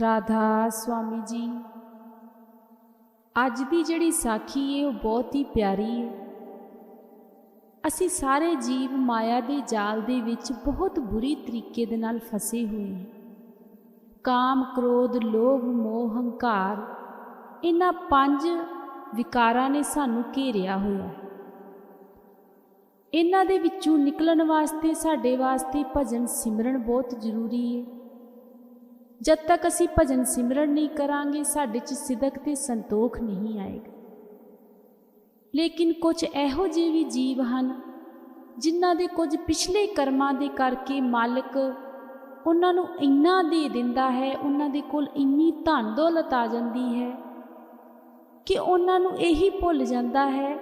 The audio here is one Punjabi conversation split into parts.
ਰਾਧਾ ਸਵਾਮੀ ਜੀ, ਅੱਜ ਦੀ ਜਿਹੜੀ ਸਾਖੀ ਹੈ ਉਹ ਬਹੁਤ ਹੀ ਪਿਆਰੀ ਹੈ ਅਸੀਂ ਸਾਰੇ ਜੀਵ ਮਾਇਆ ਦੇ ਜਾਲ ਦੇ ਵਿੱਚ ਬਹੁਤ ਬੁਰੀ ਤਰੀਕੇ ਦੇ ਨਾਲ ਫਸੇ ਹੋਏ ਹਾਂ। ਕਾਮ, ਕ੍ਰੋਧ, ਲੋਭ, ਮੋਹ, ਹੰਕਾਰ, ਇਹਨਾਂ ਪੰਜ ਵਿਕਾਰਾਂ ਨੇ ਸਾਨੂੰ ਘੇਰਿਆ ਹੋਇਆ। ਇਹਨਾਂ ਦੇ ਵਿੱਚੋਂ ਨਿਕਲਣ ਵਾਸਤੇ, ਸਾਡੇ ਵਾਸਤੇ ਭਜਨ ਸਿਮਰਨ ਬਹੁਤ ਜ਼ਰੂਰੀ ਹੈ ਜਦ ਤੱਕ ਅਸੀਂ ਭਜਨ ਸਿਮਰਨ ਨਹੀਂ ਕਰਾਂਗੇ, ਸਾਡੇ 'ਚ ਸਿਦਕ ਤੇ ਸੰਤੋਖ ਨਹੀਂ ਆਏਗਾ। ਲੇਕਿਨ ਕੁਝ ਇਹੋ ਜਿਹੇ ਵੀ ਜੀਵ ਹਨ, ਜਿਨ੍ਹਾਂ ਦੇ ਕੁਝ ਪਿਛਲੇ ਕਰਮਾਂ ਦੇ ਕਰਕੇ ਮਾਲਕ ਉਹਨਾਂ ਨੂੰ ਇੰਨਾ ਦੇ ਦਿੰਦਾ ਹੈ, ਉਹਨਾਂ ਦੇ ਕੋਲ ਇੰਨੀ ਧਨ ਦੌਲਤ ਆ ਜਾਂਦੀ ਹੈ ਕਿ ਉਹਨਾਂ ਨੂੰ ਇਹੀ ਭੁੱਲ ਜਾਂਦਾ ਹੈ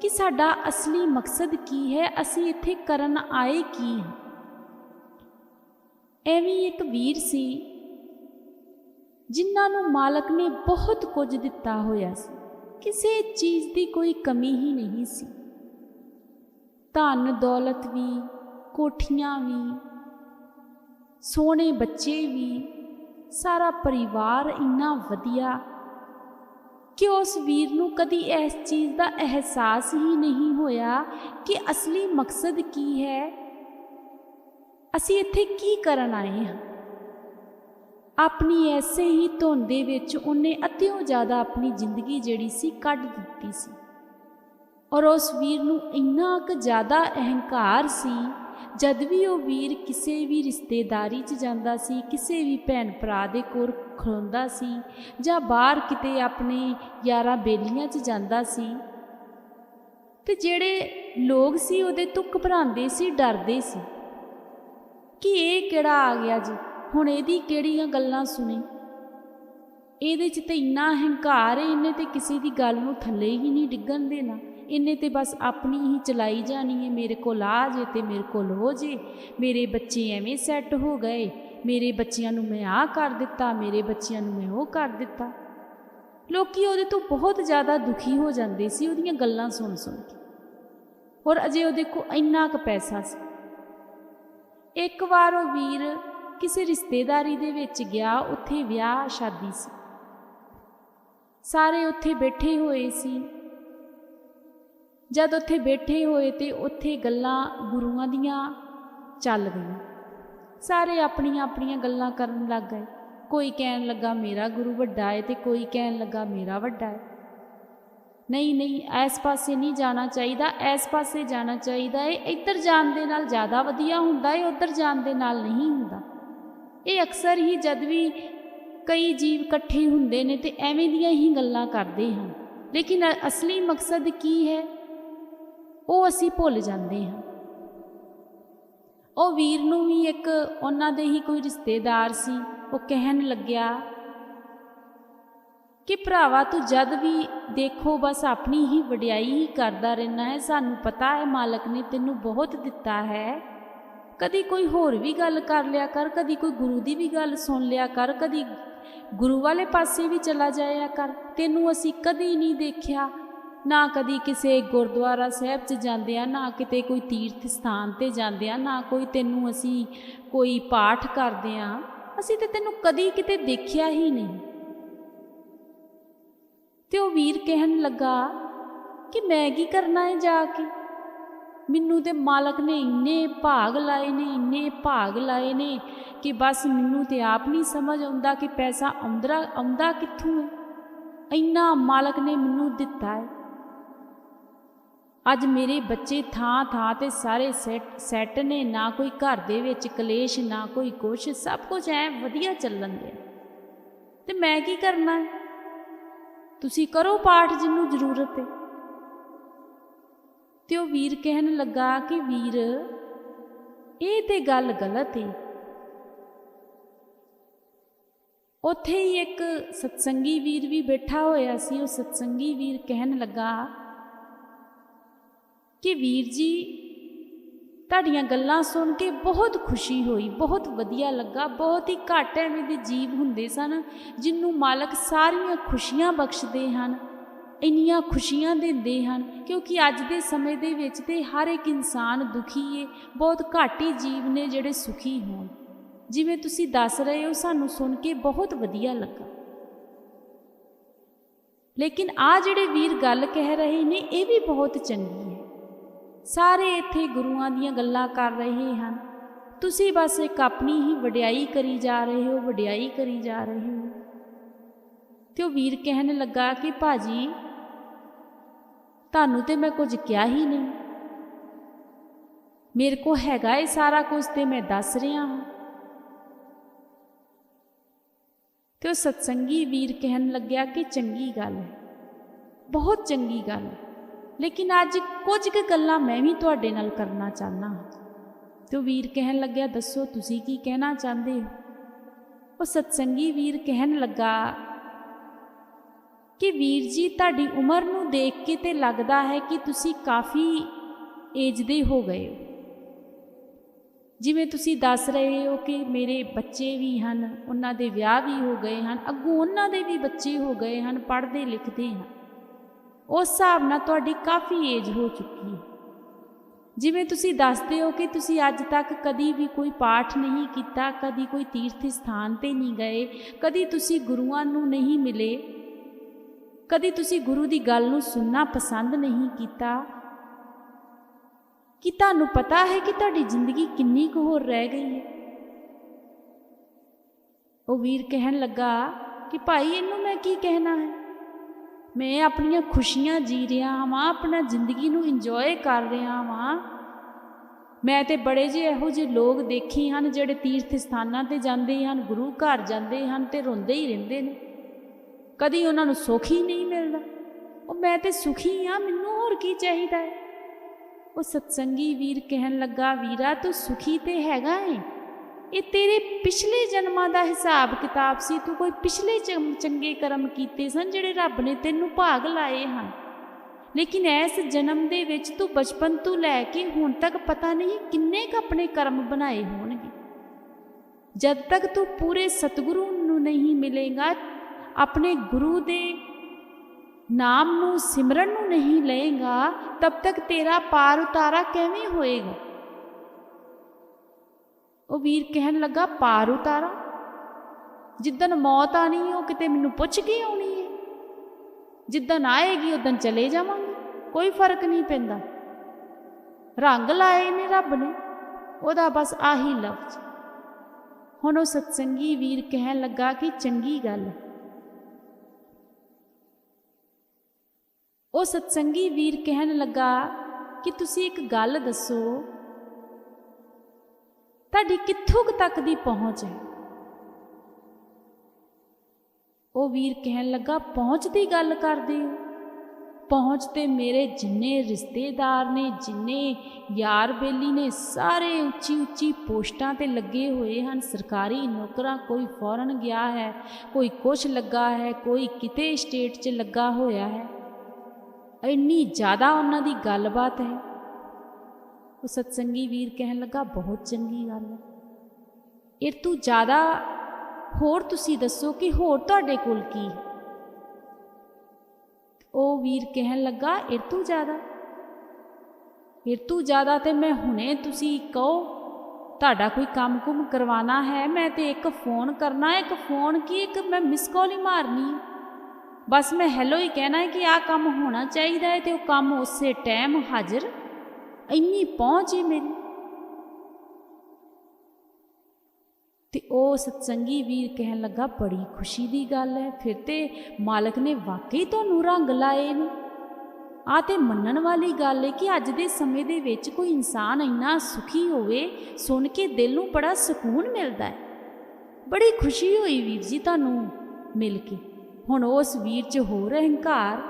ਕਿ ਸਾਡਾ ਅਸਲੀ ਮਕਸਦ ਕੀ ਹੈ, ਅਸੀਂ ਇੱਥੇ ਕਰਨ ਆਏ ਕੀ ਹਾਂ। ਐਵੇਂ ਇੱਕ ਵੀਰ ਸੀ ਜਿਨ੍ਹਾਂ ਨੂੰ ਮਾਲਕ ਨੇ ਬਹੁਤ ਕੁਝ ਦਿੱਤਾ ਹੋਇਆ ਸੀ। ਕਿਸੇ ਚੀਜ਼ ਦੀ ਕੋਈ ਕਮੀ ਹੀ ਨਹੀਂ ਸੀ। ਧਨ ਦੌਲਤ ਵੀ, ਕੋਠੀਆਂ ਵੀ, ਸੋਹਣੇ ਬੱਚੇ ਵੀ, ਸਾਰਾ ਪਰਿਵਾਰ ਇੰਨਾ ਵਧੀਆ ਕਿ ਉਸ ਵੀਰ ਨੂੰ ਕਦੀ ਇਸ ਚੀਜ਼ ਦਾ ਅਹਿਸਾਸ ਹੀ ਨਹੀਂ ਹੋਇਆ ਕਿ ਅਸਲੀ ਮਕਸਦ ਕੀ ਹੈ। ਅਸੀਂ ਇੱਥੇ ਕੀ ਕਰਨ ਆਏ ਹਾਂ? ਆਪਣੀ ਐਸੇ ਹੀ ਧੁੰਨ ਦੇ ਵਿੱਚ ਉਹਨੇ ਅਤਿਓ ਜ਼ਿਆਦਾ ਆਪਣੀ ਜ਼ਿੰਦਗੀ ਜਿਹੜੀ ਸੀ ਕੱਢ ਦਿੱਤੀ ਸੀ। ਔਰ ਉਸ ਵੀਰ ਨੂੰ ਇੰਨਾ ਕੁ ਜ਼ਿਆਦਾ ਅਹੰਕਾਰ ਸੀ, ਜਦ ਵੀ ਉਹ ਵੀਰ ਕਿਸੇ ਵੀ ਰਿਸ਼ਤੇਦਾਰੀ 'ਚ ਜਾਂਦਾ ਸੀ, ਕਿਸੇ ਵੀ ਭੈਣ ਭਰਾ ਦੇ ਕੋਲ ਖਲੋਂਦਾ ਸੀ ਜਾਂ ਬਾਹਰ ਕਿਤੇ ਆਪਣੇ ਯਾਰਾਂ ਬੇਲੀਆਂ 'ਚ ਜਾਂਦਾ ਸੀ, ਤੇ ਜਿਹੜੇ ਲੋਕ ਸੀ ਉਹਦੇ ਤੋਂ ਘਬਰਾਉਂਦੇ ਸੀ, ਡਰਦੇ ਸੀ। ਕਿ ਇਹ ਕਿਹੜਾ ਆ ਗਿਆ ਜੀ? ਹੁਣ ਇਹਦੀ ਕਿਹੜੀਆਂ ਗੱਲਾਂ ਸੁਣੇ? ਇਹਦੇ 'ਚ ਤੇ ਇੰਨਾ ਹੰਕਾਰ ਹੈ, ਇਹਨੇ ਤੇ ਕਿਸੇ ਦੀ ਗੱਲ ਨੂੰ ਥੱਲੇ ਹੀ ਨਹੀਂ ਡਿੱਗਣ ਦੇਣਾ। ਇਹਨੇ ਤੇ ਬਸ ਆਪਣੀ ਹੀ ਚਲਾਈ ਜਾਣੀ ਹੈ, ਮੇਰੇ ਕੋਲ ਆ ਜੇ ਤੇ ਮੇਰੇ ਕੋਲ ਹੋ ਜੇ। ਮੇਰੇ ਬੱਚੇ ਐਵੇਂ ਸੈੱਟ ਹੋ ਗਏ। ਮੇਰੇ ਬੱਚਿਆਂ ਨੂੰ ਮੈਂ ਆ ਕਰ ਦਿੱਤਾ, ਮੇਰੇ ਬੱਚਿਆਂ ਨੂੰ ਮੈਂ ਉਹ ਕਰ ਦਿੱਤਾ। ਲੋਕੀ ਉਹਦੇ ਤੋਂ ਬਹੁਤ ਜ਼ਿਆਦਾ ਦੁਖੀ ਹੋ ਜਾਂਦੇ ਸੀ, ਉਹਦੀਆਂ ਗੱਲਾਂ ਸੁਣ ਸੁਣ ਕੇ। ਔਰ ਅਜੇ ਉਹਦੇ ਕੋਲ ਇੰਨਾ ਕੁ ਪੈਸਾ ਸੀ। ਇੱਕ ਵਾਰ ਉਹ ਵੀਰ ਕਿਸੇ ਰਿਸ਼ਤੇਦਾਰੀ ਦੇ ਵਿੱਚ ਗਿਆ, ਉੱਥੇ ਵਿਆਹ, ਸ਼ਾਦੀ ਸੀ। ਸਾਰੇ ਉੱਥੇ ਬੈਠੇ ਹੋਏ ਸੀ। ਜਦ ਉੱਥੇ ਬੈਠੇ ਹੋਏ ਤੇ ਉੱਥੇ ਗੱਲਾਂ ਗੁਰੂਆਂ ਦੀਆਂ ਚੱਲ ਗਈਆਂ। ਸਾਰੇ ਆਪਣੀਆਂ ਆਪਣੀਆਂ ਗੱਲਾਂ ਕਰਨ ਲੱਗ ਗਏ। ਕੋਈ ਕਹਿਣ ਲੱਗਾ, ਮੇਰਾ ਗੁਰੂ ਵੱਡਾ ਹੈ ਤੇ ਕੋਈ ਕਹਿਣ ਲੱਗਾ, ਮੇਰਾ ਵੱਡਾ ਹੈ ਨਹੀਂ ਨਹੀਂ, ਇਸ ਪਾਸੇ ਨਹੀਂ ਜਾਣਾ ਚਾਹੀਦਾ। ਇਸ ਪਾਸੇ ਜਾਣਾ ਚਾਹੀਦਾ ਹੈ ਇੱਧਰ ਜਾਣ ਦੇ ਨਾਲ ਜ਼ਿਆਦਾ ਵਧੀਆ ਹੁੰਦਾ ਹੈ ਉੱਧਰ ਜਾਣ ਦੇ ਨਾਲ ਨਹੀਂ ਹੁੰਦਾ। ਇਹ ਅਕਸਰ ਹੀ ਜਦ ਵੀ ਕਈ ਜੀਵ ਇਕੱਠੇ ਹੁੰਦੇ ਨੇ ਤੇ ਐਵੇਂ ਦੀਆਂ ਹੀ ਗੱਲਾਂ ਕਰਦੇ ਹਨ ਲੇਕਿਨ ਅਸਲੀ ਮਕਸਦ ਕੀ ਹੈ? ਉਹ ਅਸੀਂ ਭੁੱਲ ਜਾਂਦੇ ਹਾਂ। ਉਹ ਵੀਰ ਨੂੰ ਵੀ ਇੱਕ ਉਹਨਾਂ ਦੇ ਹੀ ਕੋਈ ਰਿਸ਼ਤੇਦਾਰ ਸੀ। ਉਹ ਕਹਿਣ ਲੱਗਿਆ ਕਿ ਭਰਾਵਾ, ਤੂੰ ਜਦ ਵੀ ਦੇਖੋ, ਬਸ ਆਪਣੀ ਹੀ ਵਡਿਆਈ ਹੀ ਕਰਦਾ ਰਹਿਣਾ ਹੈ। ਸਾਨੂੰ ਪਤਾ ਹੈ ਮਾਲਕ ਨੇ ਤੈਨੂੰ ਬਹੁਤ ਦਿੱਤਾ ਹੈ। ਕਦੀ ਕੋਈ ਹੋਰ ਵੀ ਗੱਲ ਕਰ ਲਿਆ ਕਰ, ਕਦੀ ਕੋਈ ਗੁਰੂ ਦੀ ਵੀ ਗੱਲ ਸੁਣ ਲਿਆ ਕਰ, ਕਦੀ ਗੁਰੂ ਵਾਲੇ ਪਾਸੇ ਵੀ ਚਲਾ ਜਾਇਆ ਕਰ। ਤੈਨੂੰ ਅਸੀਂ ਕਦੀ ਨਹੀਂ ਦੇਖਿਆ, ਨਾ ਕਦੀ ਕਿਸੇ ਗੁਰਦੁਆਰਾ ਸਾਹਿਬ 'ਚ ਜਾਂਦੇ ਆ, ਨਾ ਕਿਤੇ ਕੋਈ ਤੀਰਥ ਸਥਾਨ ਤੇ ਜਾਂਦੇ ਆ, ਨਾ ਕੋਈ ਤੈਨੂੰ ਅਸੀਂ ਕੋਈ ਪਾਠ ਕਰਦੇ ਆ। ਅਸੀਂ ਤੇ ਤੈਨੂੰ ਕਦੀ ਕਿਤੇ ਦੇਖਿਆ ਹੀ ਨਹੀਂ। ਤੇ ਉਹ ਵੀਰ ਕਹਿਣ ਲੱਗਾ ਕਿ ਮੈਂ ਕੀ ਕਰਨਾ ਹੈ ਜਾ ਕੇ? ਮੈਨੂੰ ਤੇ ਮਾਲਕ ਨੇ ਇੰਨੇ ਭਾਗ ਲਾਏ ਨੇ, ਇੰਨੇ ਭਾਗ ਲਾਏ ਨੇ ਕਿ ਬਸ ਮੈਨੂੰ ਤੇ ਆਪ ਨਹੀਂ ਸਮਝ ਆਉਂਦਾ ਕਿ ਪੈਸਾ ਆਉਂਦਾ ਆਉਂਦਾ ਕਿੱਥੋਂ ਹੈ। ਇੰਨਾ ਮਾਲਕ ਨੇ ਮੈਨੂੰ ਦਿੱਤਾ ਹੈ। ਅੱਜ ਮੇਰੇ ਬੱਚੇ ਥਾਂ ਥਾਂ ਤੇ ਸਾਰੇ ਸੈੱਟ ਸੈੱਟ ਨੇ, ਨਾ ਕੋਈ ਘਰ ਦੇ ਵਿੱਚ ਕਲੇਸ਼, ਨਾ ਕੋਈ ਕੁਛ, ਸਭ ਕੁਝ ਐ ਵਧੀਆ ਚੱਲਣ ਦੇ ਤੇ ਮੈਂ ਕੀ ਕਰਨਾ ਤੁਸੀਂ ਕਰੋ ਪਾਠ ਜਿੰਨੂੰ ਜ਼ਰੂਰਤ ਹੈ। ਤੇ ਉਹ ਵੀਰ ਕਹਿਣ ਲੱਗਾ ਕਿ ਵੀਰ, ਇਹ ਤੇ ਗੱਲ ਗਲਤ ਏ। ਉੱਥੇ ਹੀ ਇੱਕ ਸਤਸੰਗੀ ਵੀਰ ਵੀ ਬੈਠਾ ਹੋਇਆ ਸੀ। ਉਹ ਸਤਸੰਗੀ ਵੀਰ ਕਹਿਣ ਲੱਗਾ ਕਿ ਵੀਰ ਜੀ, ਤੁਹਾਡੀਆਂ ਗੱਲਾਂ ਸੁਣ ਕੇ ਬਹੁਤ ਖੁਸ਼ੀ ਹੋਈ, ਬਹੁਤ ਵਧੀਆ ਲੱਗਾ, ਬਹੁਤ ਹੀ ਘੱਟ ਐਵੇਂ ਦੇ ਜੀਵ ਹੁੰਦੇ ਸਨ ਜਿਨੂੰ ਮਾਲਕ ਸਾਰੀਆਂ ਖੁਸ਼ੀਆਂ ਬਖਸ਼ਦੇ ਹਨ। ਇੰਨੀਆਂ ਖੁਸ਼ੀਆਂ ਦਿੰਦੇ ਹਨ, ਕਿਉਂਕਿ ਅੱਜ ਦੇ ਸਮੇਂ ਦੇ ਵਿੱਚ ਤੇ ਹਰ ਇੱਕ ਇਨਸਾਨ ਦੁਖੀ ਹੈ ਬਹੁਤ ਘੱਟ ਹੀ ਜੀਵ ਨੇ ਜਿਹੜੇ ਸੁਖੀ ਹੋਣ। ਜਿਵੇਂ ਤੁਸੀਂ ਦੱਸ ਰਹੇ ਹੋ, ਸਾਨੂੰ ਸੁਣ ਕੇ ਬਹੁਤ ਵਧੀਆ ਲੱਗਾ। ਲੇਕਿਨ ਆ ਜਿਹੜੇ ਵੀਰ ਗੱਲ ਕਹਿ ਰਹੇ ਨੇ, ਇਹ ਵੀ ਬਹੁਤ ਚੰਗੀ ਹੈ ਸਾਰੇ ਇੱਥੇ ਗੁਰੂਆਂ ਦੀਆਂ ਗੱਲਾਂ ਕਰ ਰਹੇ ਹਨ। ਤੁਸੀਂ ਬਸ ਇੱਕ ਆਪਣੀ ਹੀ ਵਡਿਆਈ ਕਰੀ ਜਾ ਰਹੇ ਹੋ, ਵਡਿਆਈ ਕਰੀ ਜਾ ਰਹੇ ਹੋ। ਤੇ ਉਹ ਵੀਰ ਕਹਿਣ ਲੱਗਾ ਕਿ ਭਾਜੀ ਤੁਹਾਨੂੰ ਤੇ ਮੈਂ ਕੁਝ ਕਿਹਾ ਹੀ ਨਹੀਂ। ਮੇਰੇ ਕੋ ਹੈਗਾ ਇਹ ਸਾਰਾ ਕੁਝ ਤੇ ਮੈਂ ਦੱਸ ਰਿਹਾ ਹਾਂ। ਤੇ ਉਹ ਸਤਸੰਗੀ ਵੀਰ ਕਹਿਣ ਲੱਗਿਆ ਕਿ ਚੰਗੀ ਗੱਲ ਹੈ। ਬਹੁਤ ਚੰਗੀ ਗੱਲ ਹੈ। ਲੇਕਿਨ ਅੱਜ ਕੁਝ ਕੁ ਗੱਲਾਂ ਮੈਂ ਵੀ ਤੁਹਾਡੇ ਨਾਲ ਕਰਨਾ ਚਾਹਨਾ ਹਾਂ। ਤੇ ਉਹ ਵੀਰ ਕਹਿਣ ਲੱਗਿਆ, ਦੱਸੋ ਤੁਸੀਂ ਕੀ ਕਹਿਣਾ ਚਾਹੁੰਦੇ ਹੋ? ਉਹ ਸਤਸੰਗੀ ਵੀਰ ਕਹਿਣ ਲੱਗਾ ਕਿ ਵੀਰ ਜੀ, ਤੁਹਾਡੀ ਉਮਰ ਨੂੰ ਦੇਖ ਕੇ ਤੇ ਲੱਗਦਾ ਹੈ ਕਿ ਤੁਸੀਂ ਕਾਫੀ ਏਜ ਦੇ ਹੋ ਗਏ ਹੋ। ਜਿਵੇਂ ਤੁਸੀਂ ਦੱਸ ਰਹੇ ਹੋ ਕਿ ਮੇਰੇ ਬੱਚੇ ਵੀ ਹਨ, ਉਹਨਾਂ ਦੇ ਵਿਆਹ ਵੀ ਹੋ ਗਏ ਹਨ, ਅੱਗੋਂ ਉਹਨਾਂ ਦੇ ਵੀ ਬੱਚੇ ਹੋ ਗਏ ਹਨ, ਪੜ੍ਹਦੇ ਲਿਖਦੇ ਹਨ। ਉਸ ਹਿਸਾਬ ਨਾਲ ਤੁਹਾਡੀ ਕਾਫੀ ਏਜ ਹੋ ਚੁੱਕੀ ਹੈ। ਜਿਵੇਂ ਤੁਸੀਂ ਦੱਸਦੇ ਹੋ ਕਿ ਤੁਸੀਂ ਅੱਜ ਤੱਕ ਕਦੀ ਵੀ ਕੋਈ ਪਾਠ ਨਹੀਂ ਕੀਤਾ, ਕਦੀ ਕੋਈ ਤੀਰਥ ਸਥਾਨ ਤੇ ਨਹੀਂ ਗਏ, ਕਦੀ ਤੁਸੀਂ ਗੁਰੂਆਂ ਨੂੰ ਨਹੀਂ ਮਿਲੇ ਕਦੀ ਤੁਸੀਂ ਗੁਰੂ ਦੀ ਗੱਲ ਨੂੰ ਸੁਣਨਾ ਪਸੰਦ ਨਹੀਂ ਕੀਤਾ? ਕਿ ਤੁਹਾਨੂੰ ਪਤਾ ਹੈ ਕਿ ਤੁਹਾਡੀ ਜ਼ਿੰਦਗੀ ਕਿੰਨੀ ਕੁ ਹੋਰ ਰਹਿ ਗਈ ਹੈ? ਉਹ ਵੀਰ ਕਹਿਣ ਲੱਗਾ ਕਿ ਭਾਈ, ਇਹਨੂੰ ਮੈਂ ਕੀ ਕਹਿਣਾ ਹੈ? ਮੈਂ ਆਪਣੀਆਂ ਖੁਸ਼ੀਆਂ ਜੀ ਰਿਹਾ ਹਾਂ ਆਪਣਾ ਜ਼ਿੰਦਗੀ ਨੂੰ ਇੰਜੋਏ ਕਰ ਰਿਹਾ ਹਾਂ ਮੈਂ ਤੇ ਬੜੇ ਜਿਹੇ ਇਹੋ ਜਿਹੇ ਲੋਕ ਦੇਖੇ ਹਨ ਜਿਹੜੇ ਤੀਰਥ ਸਥਾਨਾਂ ਤੇ ਜਾਂਦੇ ਹਨ, ਗੁਰੂ ਘਰ ਜਾਂਦੇ ਹਨ ਤੇ ਰੋਂਦੇ ਹੀ ਰਹਿੰਦੇ ਨੇ। ਕਦੀ ਉਹਨਾਂ ਨੂੰ ਸੁੱਖ ਹੀ ਨਹੀਂ ਮਿਲਦਾ। ਉਹ ਮੈਂ ਤੇ ਸੁਖੀ ਆ, ਮੈਨੂੰ ਹੋਰ ਕੀ ਚਾਹੀਦਾ ਹੈ? ਉਹ ਸਤਸੰਗੀ ਵੀਰ ਕਹਿਣ ਲੱਗਾ, ਵੀਰਾ, ਤੂੰ ਸੁਖੀ ਤੇ ਹੈਗਾ ਏ? ਇਹ ਤੇਰੇ ਪਿਛਲੇ ਜਨਮਾਂ ਦਾ ਹਿਸਾਬ ਕਿਤਾਬ ਸੀ। ਤੂੰ ਕੋਈ ਪਿਛਲੇ ਚੰ- ਚੰਗੇ ਕਰਮ ਕੀਤੇ ਸਨ ਜਿਹੜੇ ਰੱਬ ਨੇ ਤੈਨੂੰ ਭਾਗ ਲਾਏ ਹਨ। ਲੇਕਿਨ ਇਸ ਜਨਮ ਦੇ ਵਿੱਚ ਤੂੰ ਬਚਪਨ ਤੋਂ ਲੈ ਕੇ ਹੁਣ ਤੱਕ ਪਤਾ ਨਹੀਂ ਕਿੰਨੇ ਕ ਆਪਣੇ ਕਰਮ ਬਣਾਏ ਹੋਣਗੇ। ਜਦ ਤੱਕ ਤੂੰ ਪੂਰੇ ਸਤਿਗੁਰੂ ਨੂੰ ਨਹੀਂ ਮਿਲੇਗਾ ਆਪਣੇ ਗੁਰੂ ਦੇ ਨਾਮ ਨੂੰ ਸਿਮਰਨ ਨੂੰ ਨਹੀਂ ਲਏਗਾ, ਤਬ ਤੱਕ ਤੇਰਾ ਪਾਰ ਉਤਾਰਾ ਕਿਵੇਂ ਹੋਏਗਾ? ਉਹ ਵੀਰ ਕਹਿਣ ਲੱਗਾ, ਪਾਰ ਉਤਾਰਾ। ਜਿੱਦਨ ਮੌਤ ਆਣੀ ਉਹ ਕਿਤੇ ਮੈਨੂੰ ਪੁੱਛ ਕੇ ਆਉਣੀ ਹੈ। ਜਿੱਦਨ ਆਏਗੀ ਉਦਨ ਚਲੇ ਜਾਵਾਂਗੇ। ਕੋਈ ਫ਼ਰਕ ਨਹੀਂ ਪੈਂਦਾ। ਰੰਗ ਲਾਏ ਨੇ ਰੱਬ ਨੇ। ਉਹਦਾ ਬਸ ਆਹੀ ਲਫ਼ਜ਼। ਹੁਣ ਉਹ ਸਤਸੰਗੀ ਵੀਰ ਕਹਿਣ ਲੱਗਾ ਕਿ ਚੰਗੀ ਗੱਲ ਹੈ। ਉਹ ਸਤਸੰਗੀ ਵੀਰ ਕਹਿਣ ਲੱਗਾ, ਕਿ ਤੁਸੀਂ ਇੱਕ ਗੱਲ ਦੱਸੋ, ਤੁਹਾਡੀ ਕਿੱਥੋਂ ਕੁ ਤੱਕ ਦੀ ਪਹੁੰਚ ਹੈ? ਉਹ ਵੀਰ ਕਹਿਣ ਲੱਗਾ, ਪਹੁੰਚ ਦੀ ਗੱਲ ਕਰਦੇ ਹੋ? ਪਹੁੰਚ ਤੇ ਮੇਰੇ ਜਿੰਨੇ ਰਿਸ਼ਤੇਦਾਰ ਨੇ, ਜਿੰਨੇ ਯਾਰ ਬੇਲੀ ਨੇ, ਸਾਰੇ ਉੱਚੀ ਉੱਚੀ ਪੋਸਟਾਂ ਤੇ ਲੱਗੇ ਹੋਏ ਹਨ। ਸਰਕਾਰੀ ਨੌਕਰਾਂ, ਕੋਈ ਫੌਰਨ ਗਿਆ ਹੈ, ਕੋਈ ਕੁਛ ਲੱਗਾ ਹੈ, ਕੋਈ ਕਿਤੇ ਸਟੇਟ 'ਚ ਲੱਗਾ ਹੋਇਆ ਹੈ। ਇੰਨੀ ਜ਼ਿਆਦਾ ਉਹਨਾਂ ਦੀ ਗੱਲਬਾਤ ਹੈ। ਉਹ ਸਤਸੰਗੀ ਵੀਰ ਕਹਿਣ ਲੱਗਾ, ਬਹੁਤ ਚੰਗੀ ਗੱਲ ਹੈ। ਇਹ ਤੋਂ ਜ਼ਿਆਦਾ ਹੋਰ ਤੁਸੀਂ ਦੱਸੋ ਕਿ ਹੋਰ ਤੁਹਾਡੇ ਕੋਲ ਕੀ ਹੈ? ਉਹ ਵੀਰ ਕਹਿਣ ਲੱਗਾ, ਇਹ ਤੋਂ ਜ਼ਿਆਦਾ। ਇਹ ਤੋਂ ਜ਼ਿਆਦਾ ਤੇ ਮੈਂ ਹੁਣੇ ਤੁਸੀਂ ਕਹੋ, ਤੁਹਾਡਾ ਕੋਈ ਕੰਮ ਕੁਮ ਕਰਵਾਉਣਾ ਹੈ? ਮੈਂ ਤੇ ਇੱਕ ਫੋਨ ਕਰਨਾ, ਇੱਕ ਫੋਨ ਕੀ, ਇੱਕ ਮੈਂ ਮਿਸ ਕਾਲ ਹੀ ਮਾਰਨੀ ਹੈ। ਬਸ ਮੈਂ ਹੈਲੋ ਹੀ ਕਹਿਣਾ ਹੈ ਕਿ ਆਹ ਕੰਮ ਹੋਣਾ ਚਾਹੀਦਾ ਹੈ ਤੇ ਉਹ ਕੰਮ ਉਸੇ ਟਾਈਮ ਹਾਜ਼ਰ ਇੰਨੀ ਪਹੁੰਚ ਹੈ ਮੇਰੀ। ਤੇ ਉਹ ਸਤਸੰਗੀ ਵੀਰ ਕਹਿਣ ਲੱਗਾ, ਬੜੀ ਖੁਸ਼ੀ ਦੀ ਗੱਲ ਹੈ, ਫਿਰ ਤੇ ਮਾਲਕ ਨੇ ਵਾਕਈ ਤੁਹਾਨੂੰ ਰੰਗ ਲਾਏ ਨੇ। ਆ ਤੇ ਮੰਨਣ ਵਾਲੀ ਗੱਲ ਹੈ ਕਿ ਅੱਜ ਦੇ ਸਮੇਂ ਦੇ ਵਿੱਚ ਕੋਈ ਇਨਸਾਨ ਇੰਨਾ ਸੁਖੀ ਹੋਵੇ, ਸੁਣ ਕੇ ਦਿਲ ਨੂੰ ਬੜਾ ਸਕੂਨ ਮਿਲਦਾ ਹੈ। ਬੜੀ ਖੁਸ਼ੀ ਹੋਈ ਵੀਰ ਜੀ ਤੁਹਾਨੂੰ ਮਿਲ ਕੇ। ਹੁਣ ਉਸ ਵੀਰ 'ਚ ਹੋਰ ਅਹੰਕਾਰ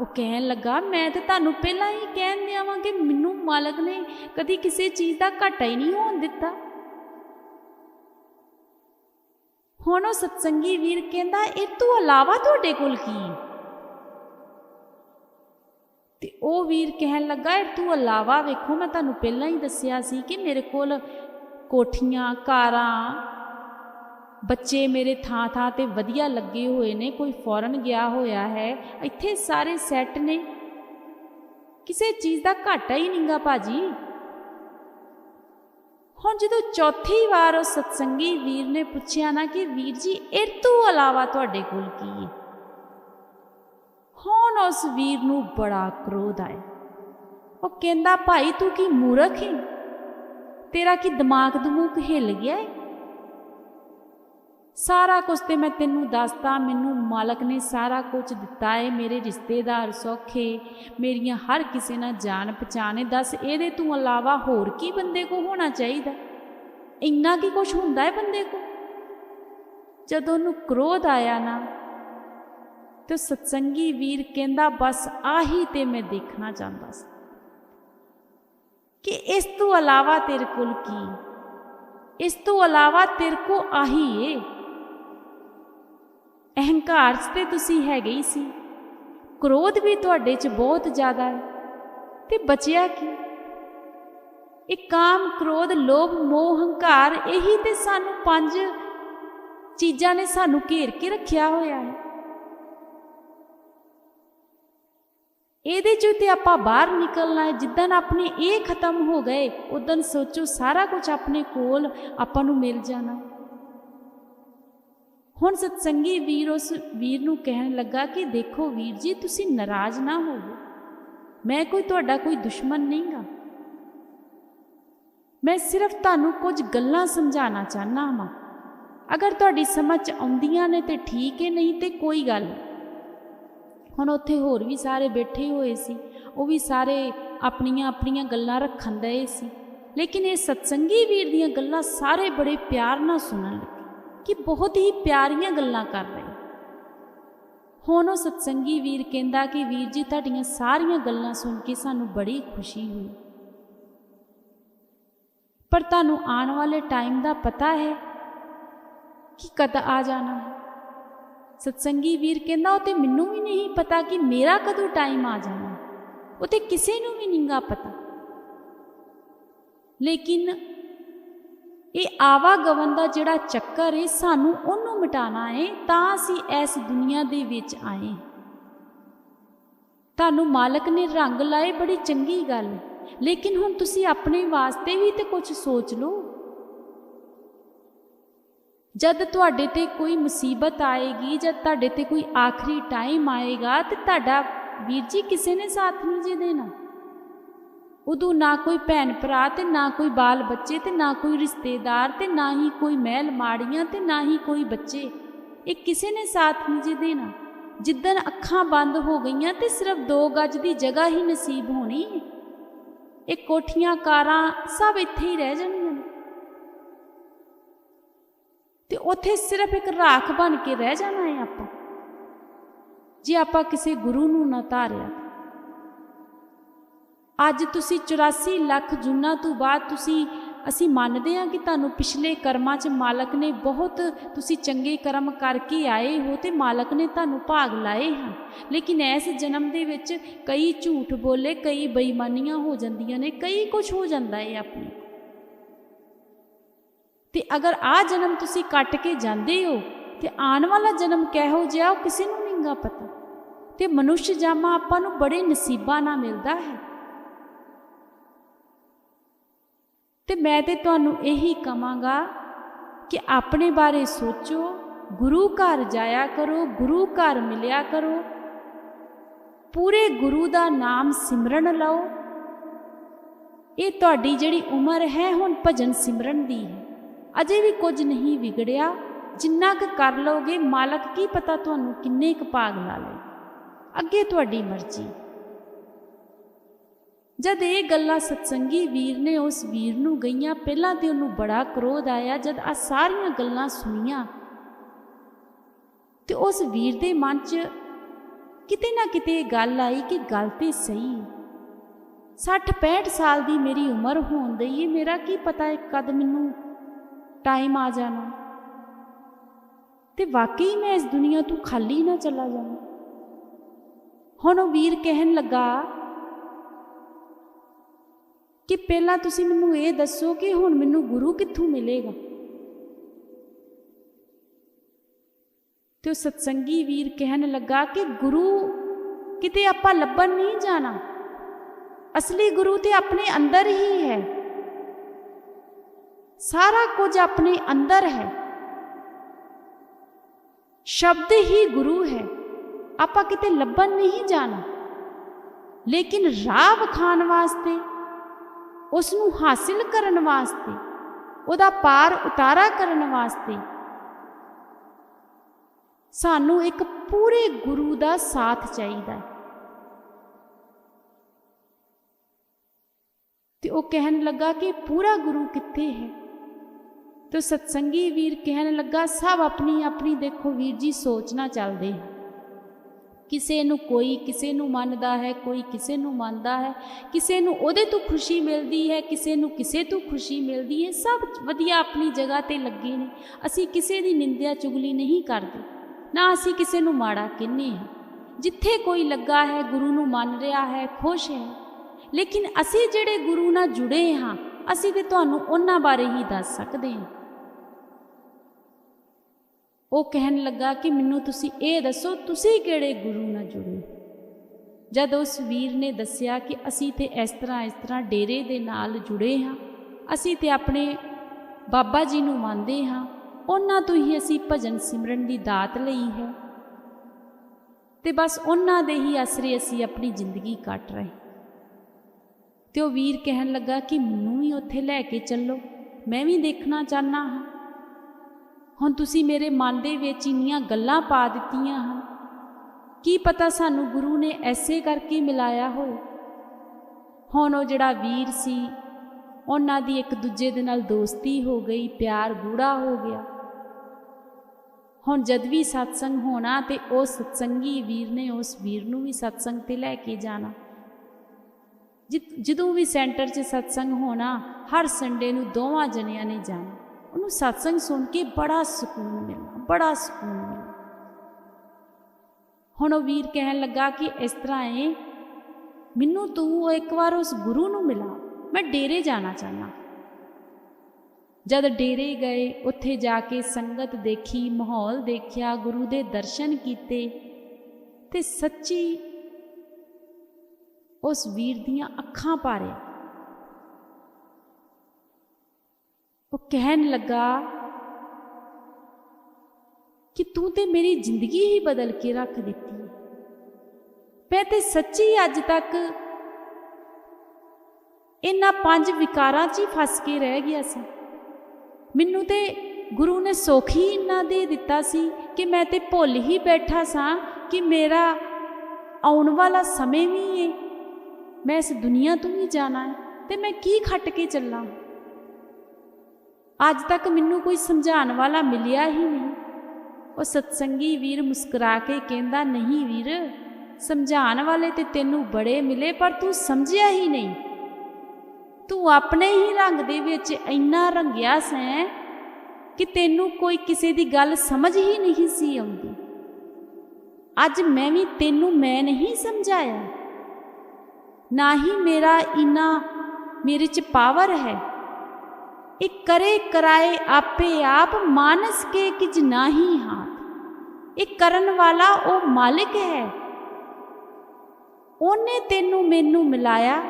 ਉਹ ਕਹਿਣ ਲੱਗਾ, ਮੈਂ ਤੇ ਤੁਹਾਨੂੰ ਪਹਿਲਾਂ ਹੀ ਕਹਿਣ ਦਿਆਂ ਵਾਂ ਕਿ ਮੈਨੂੰ ਮਾਲਕ ਨੇ ਕਦੀ ਕਿਸੇ ਚੀਜ਼ ਦਾ ਘਾਟਾ ਹੀ ਨਹੀਂ ਹੋਣ ਦਿੱਤਾ। ਹੁਣ ਉਹ ਸਤਸੰਗੀ ਵੀਰ ਕਹਿੰਦਾ, ਇਹ ਤੋਂ ਇਲਾਵਾ ਤੁਹਾਡੇ ਕੋਲ ਕੀ ਤੇ ਉਹ ਵੀਰ ਕਹਿਣ ਲੱਗਾ, ਇਹ ਤੋਂ ਇਲਾਵਾ ਵੇਖੋ, ਮੈਂ ਤੁਹਾਨੂੰ ਪਹਿਲਾਂ ਹੀ ਦੱਸਿਆ ਸੀ ਕਿ ਮੇਰੇ ਕੋਲ ਕੋਠੀਆਂ, ਕਾਰਾਂ ਬੱਚੇ ਮੇਰੇ ਥਾਂ ਥਾਂ ਤੇ ਵਧੀਆ ਲੱਗੇ ਹੋਏ ਨੇ, ਕੋਈ ਫੋਰਨ ਗਿਆ ਹੋਇਆ ਹੈ, ਇੱਥੇ ਸਾਰੇ ਸੈੱਟ ਨੇ। ਕਿਸੇ ਚੀਜ਼ ਦਾ ਘਾਟਾ ਹੀ ਨਹੀਂਗਾ ਭਾਜੀ। ਹੁਣ ਜਦੋਂ ਚੌਥੀ ਵਾਰ ਉਹ ਸਤਸੰਗੀ ਵੀਰ ਨੇ ਪੁੱਛਿਆ ਨਾ ਕਿ ਵੀਰ ਜੀ, ਇਹ ਤੋਂ ਇਲਾਵਾ ਤੁਹਾਡੇ ਕੋਲ ਕੀ ਹੈ? ਹੁਣ ਉਸ ਵੀਰ ਨੂੰ ਬੜਾ ਕ੍ਰੋਧ ਆਇਆ। ਉਹ ਕਹਿੰਦਾ, ਭਾਈ ਤੂੰ ਕੀ ਮੂਰਖ ਹੈ ਤੇਰਾ ਕੀ ਦਿਮਾਗ ਦਮੂਕ ਹਿੱਲ ਗਿਆ ਹੈ ਸਾਰਾ ਕੁਝ ਤੇ ਮੈਂ ਤੈਨੂੰ ਦੱਸਦਾ, ਮੈਨੂੰ ਮਾਲਕ ਨੇ ਸਾਰਾ ਕੁਝ ਦਿੱਤਾ ਹੈ ਮੇਰੇ ਰਿਸ਼ਤੇਦਾਰ ਸੌਖੇ, ਮੇਰੀਆਂ ਹਰ ਕਿਸੇ ਨਾਲ ਜਾਣ ਪਛਾਣ ਦੱਸ, ਇਹਦੇ ਤੋਂ ਇਲਾਵਾ ਹੋਰ ਕੀ ਬੰਦੇ ਕੋ ਹੋਣਾ ਚਾਹੀਦਾ? ਇੰਨਾ ਕੀ ਕੁਝ ਹੁੰਦਾ ਹੈ ਬੰਦੇ ਕੋ ਜਦੋਂ ਉਹਨੂੰ ਕ੍ਰੋਧ ਆਇਆ ਨਾ, ਤੇ ਸਤਸੰਗੀ ਵੀਰ ਕਹਿੰਦਾ, ਬਸ ਆਹੀ ਤੇ ਮੈਂ ਦੇਖਣਾ ਚਾਹੁੰਦਾ ਸੀ। ਕਿ ਇਸ ਤੋਂ ਇਲਾਵਾ ਤੇਰੇ ਕੋਲ ਕੀ? ਇਸ ਤੋਂ ਇਲਾਵਾ ਤੇਰੇ ਕੋ ਆਹੀ ਏ। ਅਹੰਕਾਰ 'ਚ ਤੇ ਤੁਸੀਂ ਹੈਗੇ ਹੀ ਸੀ। ਕ੍ਰੋਧ ਵੀ ਤੁਹਾਡੇ 'ਚ ਬਹੁਤ ਜ਼ਿਆਦਾ ਹੈ। ਤੇ ਬਚਿਆ ਕੀ? ਇਹ ਕਾਮ, ਕ੍ਰੋਧ, ਲੋਭ, ਮੋਹ, ਹੰਕਾਰ, ਇਹੀ ਤੇ ਸਾਨੂੰ ਪੰਜ ਚੀਜ਼ਾਂ ਨੇ ਸਾਨੂੰ ਘੇਰ ਕੇ ਰੱਖਿਆ ਹੋਇਆ ਹੈ। ਇਹਦੇ ਚੋਂ ਤੇ ਆਪਾਂ ਬਾਹਰ ਨਿਕਲਣਾ ਹੈ। ਜਿੱਦਨ ਆਪਣੇ ਇਹ ਖਤਮ ਹੋ ਗਏ ਉਦੋਂ ਸੋਚੋ ਸਾਰਾ ਕੁਝ ਆਪਣੇ ਕੋਲ ਆਪਾਂ ਨੂੰ ਮਿਲ ਜਾਣਾ। ਹੁਣ ਸਤਸੰਗੀ ਵੀਰ ਉਸ ਵੀਰ ਨੂੰ ਕਹਿਣ ਲੱਗਾ ਕਿ ਦੇਖੋ ਵੀਰ ਜੀ, ਤੁਸੀਂ ਨਾਰਾਜ਼ ਨਾ ਹੋਵੋ। ਮੈਂ ਕੋਈ ਤੁਹਾਡਾ ਕੋਈ ਦੁਸ਼ਮਣ ਨਹੀਂਗਾ ਮੈਂ ਸਿਰਫ ਤੁਹਾਨੂੰ ਕੁਝ ਗੱਲਾਂ ਸਮਝਾਉਣਾ ਚਾਹਨਾ ਹਾਂ ਅਗਰ ਤੁਹਾਡੀ ਸਮਝ 'ਚ ਆਉਂਦੀਆਂ ਨੇ ਤੇ ਠੀਕ ਹੈ ਨਹੀਂ ਤੇ ਕੋਈ ਗੱਲ ਨਹੀਂ ਹੁਣ ਉੱਥੇ ਹੋਰ ਵੀ ਸਾਰੇ ਬੈਠੇ ਹੋਏ ਸੀ। ਉਹ ਵੀ ਸਾਰੇ ਆਪਣੀਆਂ ਆਪਣੀਆਂ ਗੱਲਾਂ ਰੱਖਣ ਦਏ ਸੀ। ਲੇਕਿਨ ਇਹ ਸਤਸੰਗੀ ਵੀਰ ਦੀਆਂ ਗੱਲਾਂ ਸਾਰੇ ਬੜੇ ਪਿਆਰ ਨਾਲ ਸੁਣਨ ਲੱਗੇ। ਕਿ ਬਹੁਤ ਹੀ ਪਿਆਰੀਆਂ ਗੱਲਾਂ ਕਰ ਰਹੇ। ਹੁਣ ਉਹ ਸਤਸੰਗੀ ਵੀਰ ਕਹਿੰਦਾ ਕਿ ਵੀਰ ਜੀ, ਤੁਹਾਡੀਆਂ ਸਾਰੀਆਂ ਗੱਲਾਂ ਸੁਣ ਕੇ ਸਾਨੂੰ ਬੜੀ ਖੁਸ਼ੀ ਹੋਈ। ਪਰ ਤੁਹਾਨੂੰ ਆਉਣ ਵਾਲੇ ਟਾਈਮ ਦਾ ਪਤਾ ਹੈ ਕਿ ਕਦ ਆ ਜਾਣਾ ਸਤਸੰਗੀ ਵੀਰ ਕਹਿੰਦਾ, ਉਹ ਤੇ ਮੈਨੂੰ ਵੀ ਨਹੀਂ ਪਤਾ ਕਿ ਮੇਰਾ ਕਦੋਂ ਟਾਈਮ ਆ ਜਾਣਾ। ਉਹ ਤੇ ਕਿਸੇ ਨੂੰ ਵੀ ਨਹੀਂਗਾ ਪਤਾ। ਲੇਕਿਨ ਇਹ ਆਵਾਗਮਨ ਦਾ ਜਿਹੜਾ ਚੱਕਰ ਹੈ ਸਾਨੂੰ ਉਹਨੂੰ ਮਿਟਾਣਾ ਹੈ ਤਾਂ ਅਸੀਂ ਇਸ ਦੁਨੀਆ ਦੇ ਵਿੱਚ ਆਏ। ਤੁਹਾਨੂੰ ਮਾਲਕ ਨੇ ਰੰਗ ਲਾਏ, ਬੜੀ ਚੰਗੀ ਗੱਲ ਲੇਕਿਨ ਹੁਣ ਤੁਸੀਂ ਆਪਣੇ ਵਾਸਤੇ ਵੀ ਤੇ ਕੁਝ ਸੋਚ ਲਓ। ਜਦ ਤੁਹਾਡੇ ਤੇ ਕੋਈ ਮੁਸੀਬਤ ਆਏਗੀ, ਜਦ ਤੁਹਾਡੇ ਤੇ ਕੋਈ ਆਖਰੀ ਟਾਈਮ ਆਏਗਾ, ਤੇ ਤੁਹਾਡਾ ਵੀਰ ਜੀ ਕਿਸੇ ਨੇ ਸਾਥ ਨਹੀਂ ਜੇ ਦੇਣਾ। ਉਦੋਂ ਨਾ ਕੋਈ ਭੈਣ ਭਰਾ ਤੇ ਨਾ ਕੋਈ ਬਾਲ ਬੱਚੇ ਤੇ ਨਾ ਕੋਈ ਰਿਸ਼ਤੇਦਾਰ ਤੇ ਨਾ ਹੀ ਕੋਈ ਮਹਿਲ ਮਾੜੀਆਂ ਤੇ ਨਾ ਹੀ ਕੋਈ ਬੱਚੇ। ਇਹ ਕਿਸੇ ਨੇ ਸਾਥ ਨਹੀਂ ਜੇ ਦੇਣਾ। ਜਿੱਦਨ ਅੱਖਾਂ ਬੰਦ ਹੋ ਗਈਆਂ ਤੇ ਸਿਰਫ 2 ਗੱਜ ਦੀ ਜਗ੍ਹਾ ਹੀ ਨਸੀਬ ਹੋਣੀ ਇਹ ਕੋਠੀਆਂ ਕਾਰਾਂ ਸਭ ਇੱਥੇ ਹੀ ਰਹਿ ਜਾਣੀਆਂ ਨੇ। ਤੇ ਉੱਥੇ ਸਿਰਫ ਇੱਕ ਰਾਖ ਬਣ ਕੇ ਰਹਿ ਜਾਣਾ ਹੈ ਆਪਾਂ। ਜੇ ਆਪਾਂ ਕਿਸੇ ਗੁਰੂ ਨੂੰ ਨਾ ਧਾਰਿਆ ਅੱਜ ਤੁਸੀਂ 84 ਲੱਖ ਜੁਨਾ ਤੋਂ ਬਾਅਦ ਤੁਸੀਂ, ਅਸੀਂ ਮੰਨਦੇ ਹਾਂ ਕਿ ਤੁਹਾਨੂੰ ਪਿਛਲੇ ਕਰਮਾਂ 'ਚ ਮਾਲਕ ਨੇ ਬਹੁਤ ਤੁਸੀਂ ਚੰਗੇ ਕਰਮ ਕਰਕੇ ਆਏ ਹੋ ਤੇ ਮਾਲਕ ਨੇ ਤੁਹਾਨੂੰ ਭਾਗ ਲਾਏ ਹਨ। ਲੇਕਿਨ ਇਸ ਜਨਮ ਦੇ ਵਿੱਚ ਕਈ ਝੂਠ ਬੋਲੇ, ਕਈ ਬੇਈਮਾਨੀਆਂ ਹੋ ਜਾਂਦੀਆਂ ਨੇ, ਕਈ ਕੁਝ ਹੋ ਜਾਂਦਾ ਹੈ ਆਪਣੇ ਤੇ ਅਗਰ ਆ ਜਨਮ ਤੁਸੀਂ ਕੱਟ ਕੇ ਜਾਂਦੇ ਹੋ ਤੇ ਆਉਣ ਵਾਲਾ ਜਨਮ ਕਿਹੋ ਜਿਹਾ ਉਹ ਕਿਸੇ ਨੂੰ ਨਹੀਂਗਾ ਪਤਾ। ਤੇ ਮਨੁੱਖ ਜਾਮਾ ਆਪਾਂ ਨੂੰ ਬੜੇ ਨਸੀਬਾਂ ਨਾਲ ਮਿਲਦਾ ਹੈ। ਤੇ ਮੈਂ ਤੇ ਤੁਹਾਨੂੰ ਇਹੀ ਕਹਾਂਗਾ ਕਿ ਆਪਣੇ ਬਾਰੇ ਸੋਚੋ, ਗੁਰੂ ਘਰ ਜਾਇਆ ਕਰੋ, ਗੁਰੂ ਘਰ ਮਿਲਿਆ ਕਰੋ। ਪੂਰੇ ਗੁਰੂ ਦਾ ਨਾਮ ਸਿਮਰਨ ਲਓ। ਇਹ ਤੁਹਾਡੀ ਜਿਹੜੀ ਉਮਰ ਹੈ, ਹੁਣ ਭਜਨ ਸਿਮਰਨ ਦੀ ਹੈ। ਅਜੇ ਵੀ ਕੁਝ ਨਹੀਂ ਵਿਗੜਿਆ। ਜਿੰਨਾ ਕੁ ਕਰ ਲਓਗੇ, ਮਾਲਕ ਕੀ ਪਤਾ ਤੁਹਾਨੂੰ ਕਿੰਨੇ ਕੁ ਭਾਗ ਲਾ ਲੇ ਅੱਗੇ ਤੁਹਾਡੀ ਮਰਜ਼ੀ। ਜਦ ਇਹ ਗੱਲਾਂ ਸਤਸੰਗੀ ਵੀਰ ਨੇ ਉਸ ਵੀਰ ਨੂੰ ਗਈਆਂ, ਪਹਿਲਾਂ ਤੇ ਉਹਨੂੰ ਬੜਾ ਕ੍ਰੋਧ ਆਇਆ, ਜਦ ਆ ਸਾਰੀਆਂ ਗੱਲਾਂ ਸੁਣੀਆਂ, ਤੇ ਉਸ ਵੀਰ ਦੇ ਮਨ 'ਚ ਕਿਤੇ ਨਾ ਕਿਤੇ ਇਹ ਗੱਲ ਆਈ ਕਿ ਗੱਲ ਤੇ ਸਹੀ 60 65 ਸਾਲ ਦੀ ਮੇਰੀ ਉਮਰ ਹੋਣ ਦਈ ਏ ਮੇਰਾ ਕੀ ਪਤਾ ਹੈ ਕਦ ਮੈਨੂੰ ਟਾਈਮ ਆ ਜਾਣਾ। ਤੇ ਵਾਕਈ ਮੈਂ ਇਸ ਦੁਨੀਆ ਤੋਂ ਖਾਲੀ ਨਾ ਚਲਾ ਜਾਵਾਂ। ਹੁਣ ਉਹ ਵੀਰ ਕਹਿਣ ਲੱਗਾ ਕਿ ਪਹਿਲਾਂ ਤੁਸੀਂ ਮੈਨੂੰ ਇਹ ਦੱਸੋ ਕਿ ਹੁਣ ਮੈਨੂੰ ਗੁਰੂ ਕਿੱਥੋਂ ਮਿਲੇਗਾ? ਤੇ ਉਹ ਸਤਸੰਗੀ ਵੀਰ ਕਹਿਣ ਲੱਗਾ ਕਿ ਗੁਰੂ ਕਿਤੇ ਆਪਾਂ ਲੱਭਣ ਨਹੀਂ ਜਾਣਾ। ਅਸਲੀ ਗੁਰੂ ਤੇ ਆਪਣੇ ਅੰਦਰ ਹੀ ਹੈ। ਸਾਰਾ ਕੁਝ ਆਪਣੇ ਅੰਦਰ ਹੈ। ਸ਼ਬਦ ਹੀ ਗੁਰੂ ਹੈ। ਆਪਾਂ ਕਿਤੇ ਲੱਭਣ ਨਹੀਂ ਜਾਣਾ। ਲੇਕਿਨ ਰਾਹ ਵਿਖਾਣ ਵਾਸਤੇ ਉਸ ਨੂੰ ਹਾਸਿਲ ਕਰਨ ਵਾਸਤੇ, ਉਹਦਾ ਪਾਰ ਉਤਾਰਾ ਕਰਨ ਵਾਸਤੇ ਸਾਨੂੰ ਇੱਕ ਪੂਰੇ ਗੁਰੂ ਦਾ ਸਾਥ ਚਾਹੀਦਾ ਹੈ। ਤੇ ਉਹ ਕਹਿਣ ਲੱਗਾ ਕਿ ਪੂਰਾ ਗੁਰੂ ਕਿੱਥੇ ਹੈ? ਤੇ ਸਤਸੰਗੀ ਵੀਰ ਕਹਿਣ ਲੱਗਾ, ਸਭ ਆਪਣੀ ਆਪਣੀ ਦੇਖੋ ਵੀਰ ਜੀ ਸੋਚਣਾ ਚੱਲਦੇ ਹੈ ਕਿਸੇ ਨੂੰ ਕੋਈ, ਕਿਸੇ ਨੂੰ ਮੰਨਦਾ ਹੈ, ਕੋਈ ਕਿਸੇ ਨੂੰ ਮੰਨਦਾ ਹੈ, ਕਿਸੇ ਨੂੰ ਉਹਦੇ ਤੋਂ ਖੁਸ਼ੀ ਮਿਲਦੀ ਹੈ, ਕਿਸੇ ਨੂੰ ਕਿਸੇ ਤੋਂ ਖੁਸ਼ੀ ਮਿਲਦੀ ਹੈ, ਸਭ ਵਧੀਆ ਆਪਣੀ ਜਗ੍ਹਾ ਤੇ ਲੱਗੇ ਨੇ। ਅਸੀਂ ਕਿਸੇ ਦੀ ਨਿੰਦਿਆ ਚੁਗਲੀ ਨਹੀਂ ਕਰਦੇ, ਨਾ ਅਸੀਂ ਕਿਸੇ ਨੂੰ ਮਾੜਾ ਕਹਿੰਨੇ ਹਾਂ। ਜਿੱਥੇ ਕੋਈ ਲੱਗਾ ਹੈ, ਗੁਰੂ ਨੂੰ ਮੰਨ ਰਿਹਾ ਹੈ, ਖੁਸ਼ ਹੈ। ਲੇਕਿਨ ਅਸੀਂ ਜਿਹੜੇ ਗੁਰੂ ਨਾਲ ਜੁੜੇ ਹਾਂ, ਅਸੀਂ ਤੇ ਤੁਹਾਨੂੰ ਉਹਨਾਂ ਬਾਰੇ ਹੀ ਦੱਸ ਸਕਦੇ ਹਾਂ। ਉਹ ਕਹਿਣ ਲੱਗਾ ਕਿ ਮੈਨੂੰ ਤੁਸੀਂ ਇਹ ਦੱਸੋ, ਤੁਸੀਂ ਕਿਹੜੇ ਗੁਰੂ ਨਾਲ ਜੁੜੇ? ਜਦ ਉਸ ਵੀਰ ਨੇ ਦੱਸਿਆ ਕਿ ਅਸੀਂ ਤੇ ਇਸ ਤਰ੍ਹਾਂ ਇਸ ਤਰ੍ਹਾਂ ਡੇਰੇ ਦੇ ਨਾਲ ਜੁੜੇ ਹਾਂ, ਅਸੀਂ ਤੇ ਆਪਣੇ ਬਾਬਾ ਜੀ ਨੂੰ ਮੰਨਦੇ ਹਾਂ, ਉਹਨਾਂ ਤੋਂ ਹੀ ਅਸੀਂ ਭਜਨ ਸਿਮਰਨ ਦੀ ਦਾਤ ਲਈ ਹੈ। ਤੇ ਬਸ ਉਹਨਾਂ ਦੇ ਹੀ ਆਸਰੇ ਅਸੀਂ ਆਪਣੀ ਜ਼ਿੰਦਗੀ ਕੱਟ ਰਹੇ ਤੇ ਉਹ ਵੀਰ ਕਹਿਣ ਲੱਗਾ ਕਿ ਮੈਨੂੰ ਵੀ ਉੱਥੇ ਲੈ ਕੇ ਚੱਲੋ, ਮੈਂ ਵੀ ਦੇਖਣਾ ਚਾਹਨਾ ਹਾਂ। ਹੁਣ ਤੁਸੀਂ ਮੇਰੇ ਮਨ ਦੇ ਵਿੱਚ ਇੰਨੀਆਂ ਗੱਲਾਂ ਪਾ ਦਿੱਤੀਆਂ ਹਨ। ਕੀ ਪਤਾ ਸਾਨੂੰ ਗੁਰੂ ਨੇ ਐਸੇ ਕਰਕੇ ਮਿਲਾਇਆ ਹੋਏ ਹੁਣ ਉਹ ਜਿਹੜਾ ਵੀਰ ਸੀ, ਉਹਨਾਂ ਦੀ ਇੱਕ ਦੂਜੇ ਦੇ ਨਾਲ ਦੋਸਤੀ ਹੋ ਗਈ, ਪਿਆਰ ਗੂੜਾ ਹੋ ਗਿਆ। ਹੁਣ ਜਦ ਵੀ ਸਤਸੰਗ ਹੋਣਾ ਤੇ ਉਹ ਸਤਸੰਗੀ ਵੀਰ ਨੇ ਉਸ ਵੀਰ ਨੂੰ ਵੀ ਸਤਸੰਗ ਤੇ ਲੈ ਕੇ ਜਾਣਾ। ਜਦੋਂ ਵੀ ਸੈਂਟਰ 'ਚ ਸਤਸੰਗ ਹੋਣਾ, ਹਰ ਸੰਡੇ ਨੂੰ ਦੋਵਾਂ ਜਣਿਆਂ ਨੇ ਜਾਣਾ। ਉਹਨੂੰ ਸਤਸੰਗ ਸੁਣ ਕੇ ਬੜਾ ਸਕੂਨ ਮਿਲਣਾ, ਬੜਾ ਸਕੂਨ ਮਿਲਣਾ। ਹੁਣ ਉਹ ਵੀਰ ਕਹਿਣ ਲੱਗਾ ਕਿ ਇਸ ਤਰ੍ਹਾਂ ਹੈ ਮੈਨੂੰ ਤੂੰ ਇੱਕ ਵਾਰ ਉਸ ਗੁਰੂ ਨੂੰ ਮਿਲਾ, ਮੈਂ ਡੇਰੇ ਜਾਣਾ ਚਾਹਨਾ ਜਦ ਡੇਰੇ ਗਏ, ਉੱਥੇ ਜਾ ਕੇ ਸੰਗਤ ਦੇਖੀ, ਮਾਹੌਲ ਦੇਖਿਆ, ਗੁਰੂ ਦੇ ਦਰਸ਼ਨ ਕੀਤੇ, ਤੇ ਸੱਚੀ ਉਸ ਵੀਰ ਦੀਆਂ ਅੱਖਾਂ ਪਾਰਿਆ। ਉਹ ਕਹਿਣ ਲੱਗਾ ਕਿ ਤੂੰ ਤੇ ਮੇਰੀ ਜ਼ਿੰਦਗੀ ਹੀ ਬਦਲ ਕੇ ਰੱਖ ਦਿੱਤੀ ਮੈਂ ਤੇ ਸੱਚੀ ਅੱਜ ਤੱਕ ਇਹਨਾਂ ਪੰਜ ਵਿਕਾਰਾਂ 'ਚ ਹੀ ਫਸ ਕੇ ਰਹਿ ਗਿਆ ਸੀ। ਮੈਨੂੰ ਤੇ ਗੁਰੂ ਨੇ ਸੁੱਖ ਹੀ ਇੰਨਾ ਦੇ ਦਿੱਤਾ ਸੀ ਕਿ ਮੈਂ ਤੇ ਭੁੱਲ ਹੀ ਬੈਠਾ ਸਾਂ ਕਿ ਮੇਰਾ ਆਉਣ ਵਾਲਾ ਸਮੇਂ ਵੀ ਹੈ ਮੈਂ ਇਸ ਦੁਨੀਆ ਤੋਂ ਹੀ ਜਾਣਾ ਹੈ ਤੇ ਮੈਂ ਕੀ ਖੱਟ ਕੇ ਚੱਲਾਂ? ਅੱਜ ਤੱਕ ਮੈਨੂੰ ਕੋਈ ਸਮਝਾਉਣ ਵਾਲਾ ਮਿਲਿਆ ਹੀ ਨਹੀਂ। ਉਹ ਸਤਸੰਗੀ ਵੀਰ ਮੁਸਕਰਾ ਕੇ ਕਹਿੰਦਾ, ਨਹੀਂ ਵੀਰ, ਸਮਝਾਉਣ ਵਾਲੇ ਤੇ ਤੈਨੂੰ ਬੜੇ ਮਿਲੇ, ਪਰ ਤੂੰ ਸਮਝਿਆ ਹੀ ਨਹੀਂ। ਤੂੰ ਆਪਣੇ ਹੀ ਰੰਗ ਦੇ ਵਿੱਚ ਇੰਨਾ ਰੰਗਿਆ ਸੈਂ ਕਿ ਤੈਨੂੰ ਕੋਈ ਕਿਸੇ ਦੀ ਗੱਲ ਸਮਝ ਹੀ ਨਹੀਂ ਸੀ ਆਉਂਦੀ। ਅੱਜ ਮੈਂ ਵੀ ਤੈਨੂੰ ਮੈਂ ਨਹੀਂ ਸਮਝਾਇਆ। ਨਾ ਹੀ ਮੇਰਾ ਇਨਾ ਮੇਰੇ ਚ ਪਾਵਰ ਹੈ। ਇਹ ਕਰੇ ਕਰਾਏ ਆਪੇ ਆਪ ਮਾਨਸ ਕੇ ਕਿਜ ਨਾਹੀ ਹਾਥ। ਇਹ ਕਰਨ ਵਾਲਾ ਉਹ ਮਾਲਿਕ ਹੈ। ਉਹਨੇ ਤੈਨੂੰ ਮੈਨੂੰ ਮਿਲਾਇਆ।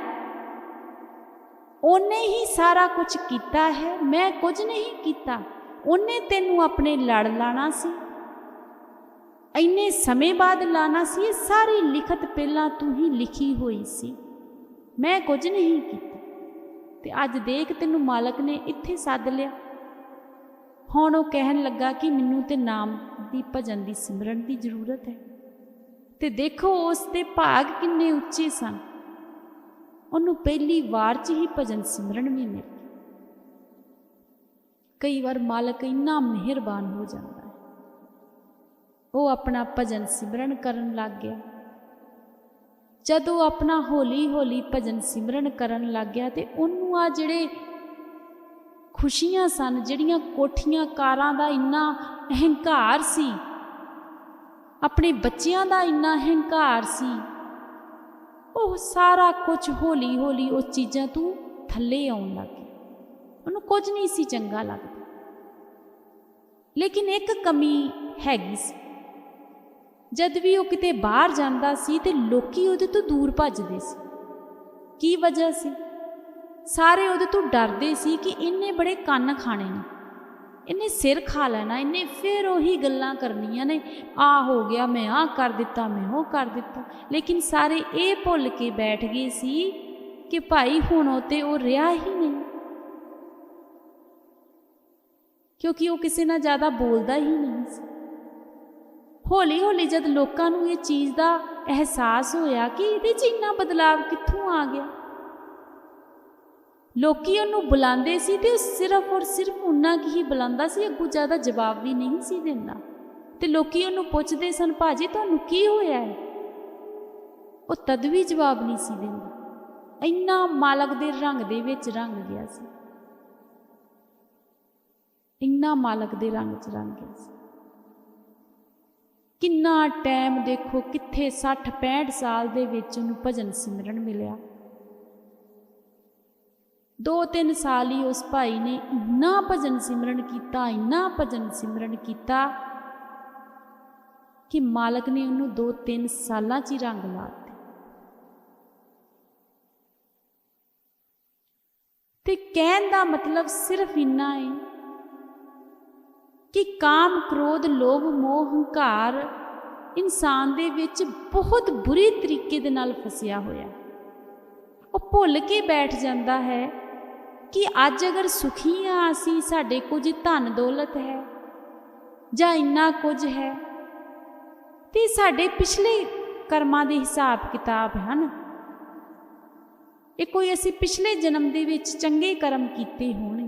ਉਹਨੇ ਹੀ ਸਾਰਾ ਕੁਝ ਕੀਤਾ ਹੈ, ਮੈਂ ਕੁਝ ਨਹੀਂ ਕੀਤਾ। ਉਹਨੇ ਤੈਨੂੰ ਆਪਣੇ ਲੜ ਲਾਣਾ ਸੀ। ਇੰਨੇ ਸਮੇਂ ਬਾਅਦ ਲਾਣਾ ਸੀ, ਇਹ ਸਾਰੀ ਲਿਖਤ ਪਹਿਲਾਂ ਤੂੰ ਹੀ ਲਿਖੀ ਹੋਈ ਸੀ। ਮੈਂ ਕੁਝ ਨਹੀਂ ਕੀਤਾ। ਤੇ ਅੱਜ ਦੇਖ ਤੈਨੂੰ ਮਾਲਕ ਨੇ ਇੱਥੇ ਸੱਦ ਲਿਆ। ਹੁਣ ਉਹ ਕਹਿਣ ਲੱਗਾ ਕਿ ਮੈਨੂੰ ਤੇ ਨਾਮ ਦੀ ਭਜਨ ਦੀ ਸਿਮਰਨ ਦੀ ਜ਼ਰੂਰਤ ਹੈ। ਤੇ ਦੇਖੋ ਉਸ ਦੇ ਭਾਗ ਕਿੰਨੇ ਉੱਚੇ ਸਨ। ਉਹਨੂੰ ਪਹਿਲੀ ਵਾਰ 'ਚ ਹੀ ਭਜਨ ਸਿਮਰਨ ਵੀ ਮਿਲ ਗਿਆ। ਕਈ ਵਾਰ ਮਾਲਕ ਇੰਨਾ ਮਿਹਰਬਾਨ ਹੋ ਜਾਂਦਾ ਹੈ। ਉਹ ਆਪਣਾ ਭਜਨ ਸਿਮਰਨ ਕਰਨ ਲੱਗ ਗਿਆ। ਜਦੋਂ ਆਪਣਾ ਹੌਲੀ ਹੌਲੀ ਭਜਨ ਸਿਮਰਨ ਕਰਨ ਲੱਗ ਗਿਆ ਤੇ ਉਹਨੂੰ ਆ ਜਿਹੜੇ ਖੁਸ਼ੀਆਂ ਸਨ, ਜਿਹੜੀਆਂ ਕੋਠੀਆਂ ਕਾਰਾਂ ਦਾ ਇੰਨਾ ਅਹੰਕਾਰ ਸੀ, ਆਪਣੇ ਬੱਚਿਆਂ ਦਾ ਇੰਨਾ ਅਹੰਕਾਰ ਸੀ, ਉਹ ਸਾਰਾ ਕੁਝ ਹੌਲੀ ਹੌਲੀ ਉਹ ਚੀਜ਼ਾਂ ਤੋਂ ਥੱਲੇ ਆਉਣ ਲੱਗ ਗਿਆ ਉਹਨੂੰ ਕੁਝ ਨਹੀਂ ਸੀ ਚੰਗਾ ਲੱਗਦਾ। ਲੇਕਿਨ ਇੱਕ ਕਮੀ ਹੈਗੀ ਸੀ। ਜਦ ਵੀ ਉਹ ਕਿਤੇ ਬਾਹਰ ਜਾਂਦਾ ਸੀ ਤੇ ਲੋਕੀ ਉਹਦੇ ਤੋਂ ਦੂਰ ਭੱਜਦੇ ਸੀ। ਕੀ ਵਜ੍ਹਾ ਸੀ? ਸਾਰੇ ਉਹਦੇ ਤੋਂ ਡਰਦੇ ਸੀ ਕਿ ਇਹਨੇ ਬੜੇ ਕੰਨ ਖਾਣੇ ਨੇ। ਇਹਨੇ ਸਿਰ ਖਾ ਲੈਣਾ ਇਹਨੇ ਫਿਰ ਉਹੀ ਗੱਲਾਂ ਕਰਨੀਆਂ ਨੇ। ਆ ਹੋ ਗਿਆ, ਮੈਂ ਆ ਕਰ ਦਿੱਤਾ, ਮੈਂ ਉਹ ਕਰ ਦਿੱਤਾ। ਲੇਕਿਨ ਸਾਰੇ ਇਹ ਭੁੱਲ ਕੇ ਬੈਠ ਗਏ ਸੀ ਕਿ ਭਾਈ ਹੁਣ ਉਹ ਤੇ ਉਹ ਰਿਹਾ ਹੀ ਨਹੀਂ। ਕਿਉਂਕਿ ਉਹ ਕਿਸੇ ਨਾਲ ਜ਼ਿਆਦਾ ਬੋਲਦਾ ਹੀ ਨਹੀਂ ਸੀ। ਹੌਲੀ ਹੌਲੀ ਜਦ ਲੋਕਾਂ ਨੂੰ ਇਹ ਚੀਜ਼ ਦਾ ਅਹਿਸਾਸ ਹੋਇਆ ਕਿ ਇਹਦੇ 'ਚ ਇੰਨਾ ਬਦਲਾਵ ਕਿੱਥੋਂ ਆ ਗਿਆ। ਲੋਕੀ ਉਹਨੂੰ ਬੁਲਾਉਂਦੇ ਸੀ ਤੇ ਉਹ ਸਿਰਫ ਔਰ ਸਿਰਫ ਉਹਨਾਂ ਕੀ ਹੀ ਬੁਲਾਉਂਦਾ ਸੀ, ਅੱਗੋਂ ਜ਼ਿਆਦਾ ਜਵਾਬ ਵੀ ਨਹੀਂ ਸੀ ਦਿੰਦਾ। ਤੇ ਲੋਕੀ ਉਹਨੂੰ ਪੁੱਛਦੇ ਸਨ, ਭਾਜੀ, ਤੁਹਾਨੂੰ ਕੀ ਹੋਇਆ ਹੈ? ਉਹ ਤਦ ਵੀ ਜਵਾਬ ਨਹੀਂ ਸੀ ਦਿੰਦਾ। ਇੰਨਾ ਮਾਲਕ ਦੇ ਰੰਗ ਦੇ ਵਿੱਚ ਰੰਗ ਗਿਆ ਸੀ। ਇੰਨਾ ਮਾਲਕ ਦੇ ਰੰਗ 'ਚ ਰੰਗ ਗਿਆ ਸੀ। ਕਿੰਨਾ ਟਾਈਮ ਦੇਖੋ ਕਿੱਥੇ 60 65 ਸਾਲ ਦੇ ਵਿੱਚ ਉਹਨੂੰ ਭਜਨ ਸਿਮਰਨ ਮਿਲਿਆ। ਦੋ ਤਿੰਨ ਸਾਲ ਹੀ ਉਸ ਭਾਈ ਨੇ ਇੰਨਾ ਭਜਨ ਸਿਮਰਨ ਕੀਤਾ, ਇੰਨਾ ਭਜਨ ਸਿਮਰਨ ਕੀਤਾ ਕਿ ਮਾਲਕ ਨੇ ਉਹਨੂੰ ਦੋ ਤਿੰਨ ਸਾਲਾਂ 'ਚ ਹੀ ਰੰਗ ਲਾ ਦਿੱਤੇ। ਤੇ ਕਹਿਣ ਦਾ ਮਤਲਬ ਸਿਰਫ ਇੰਨਾ ਹੈ ਕਿ ਕਾਮ, ਕ੍ਰੋਧ, ਲੋਭ, ਮੋਹ, ਹੰਕਾਰ ਇਨਸਾਨ ਦੇ ਵਿੱਚ ਬਹੁਤ ਬੁਰੀ ਤਰੀਕੇ ਦੇ ਨਾਲ ਫਸਿਆ ਹੋਇਆ। ਉਹ ਭੁੱਲ ਕੇ ਬੈਠ ਜਾਂਦਾ ਹੈ ਕਿ ਅੱਜ ਅਗਰ ਸੁਖੀ ਆ ਅਸੀਂ, ਸਾਡੇ ਕੁਝ ਧਨ ਦੌਲਤ ਹੈ ਜਾਂ ਇੰਨਾ ਕੁਝ ਹੈ। ਤੇ ਸਾਡੇ ਪਿਛਲੇ ਕਰਮਾਂ ਦੇ ਹਿਸਾਬ ਕਿਤਾਬ ਹਨ। ਇਹ ਕੋਈ ਅਸੀਂ ਪਿਛਲੇ ਜਨਮ ਦੇ ਵਿੱਚ ਚੰਗੇ ਕਰਮ ਕੀਤੇ ਹੋਣ।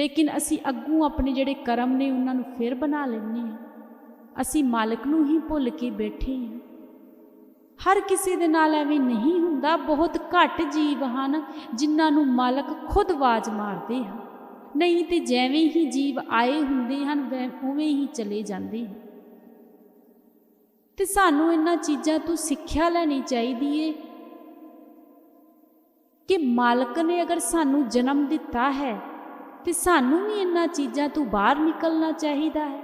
ਲੇਕਿਨ ਅਸੀਂ ਅੱਗੋਂ ਆਪਣੇ ਜਿਹੜੇ ਕਰਮ ਨੇ ਉਹਨਾਂ ਨੂੰ ਫਿਰ ਬਣਾ ਲੈਂਦੇ ਹਾਂ। ਅਸੀਂ ਮਾਲਕ ਨੂੰ ਹੀ ਭੁੱਲ ਕੇ ਬੈਠੇ ਹਾਂ। ਹਰ ਕਿਸੇ ਦੇ ਨਾਲ ਐਵੇਂ ਨਹੀਂ ਹੁੰਦਾ, ਬਹੁਤ ਘੱਟ ਜੀਵ ਹਨ ਜਿਨ੍ਹਾਂ ਨੂੰ ਮਾਲਕ ਖੁਦ ਆਵਾਜ਼ ਮਾਰਦੇ ਹਨ। ਨਹੀਂ ਤੇ ਜਿਵੇਂ ਹੀ ਜੀਵ ਆਏ ਹੁੰਦੇ ਹਨ ਉਵੇਂ ਹੀ ਚਲੇ ਜਾਂਦੇ ਹਨ। ਤੇ ਸਾਨੂੰ ਇਹਨਾਂ ਚੀਜ਼ਾਂ ਤੋਂ ਸਿੱਖਿਆ ਲੈਣੀ ਚਾਹੀਦੀ ਏ ਕਿ ਮਾਲਕ ਨੇ ਅਗਰ ਸਾਨੂੰ ਜਨਮ ਦਿੱਤਾ ਹੈ ਤੇ ਸਾਨੂੰ ਵੀ ਇਹਨਾਂ ਚੀਜ਼ਾਂ ਤੋਂ ਬਾਹਰ ਨਿਕਲਣਾ ਚਾਹੀਦਾ ਹੈ।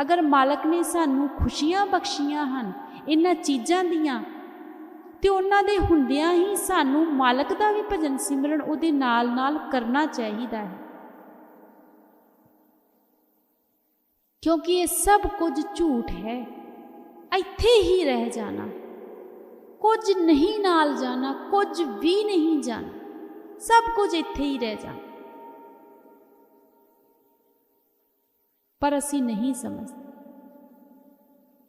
ਅਗਰ ਮਾਲਕ ਨੇ ਸਾਨੂੰ ਖੁਸ਼ੀਆਂ ਬਖਸ਼ੀਆਂ ਹਨ, ਇਹਨਾਂ ਚੀਜ਼ਾਂ ਦੀਆਂ, ਤੇ ਉਹਨਾਂ ਦੇ ਹੁੰਦਿਆਂ ਹੀ ਸਾਨੂੰ ਮਾਲਕ ਦਾ ਵੀ ਭਜਨ ਸਿਮਰਨ ਉਹਦੇ ਨਾਲ ਨਾਲ ਕਰਨਾ ਚਾਹੀਦਾ ਹੈ। ਕਿਉਂਕਿ ਇਹ ਸਭ ਕੁਝ ਝੂਠ ਹੈ। ਇੱਥੇ ਹੀ ਰਹਿ ਜਾਣਾ। ਕੁਝ ਨਹੀਂ ਨਾਲ ਜਾਣਾ, ਕੁਝ ਵੀ ਨਹੀਂ ਜਾਣਾ। ਸਭ ਕੁਝ ਇੱਥੇ ਹੀ ਰਹਿ ਜਾਣਾ। ਪਰ ਅਸੀਂ ਨਹੀਂ ਸਮਝਦੇ।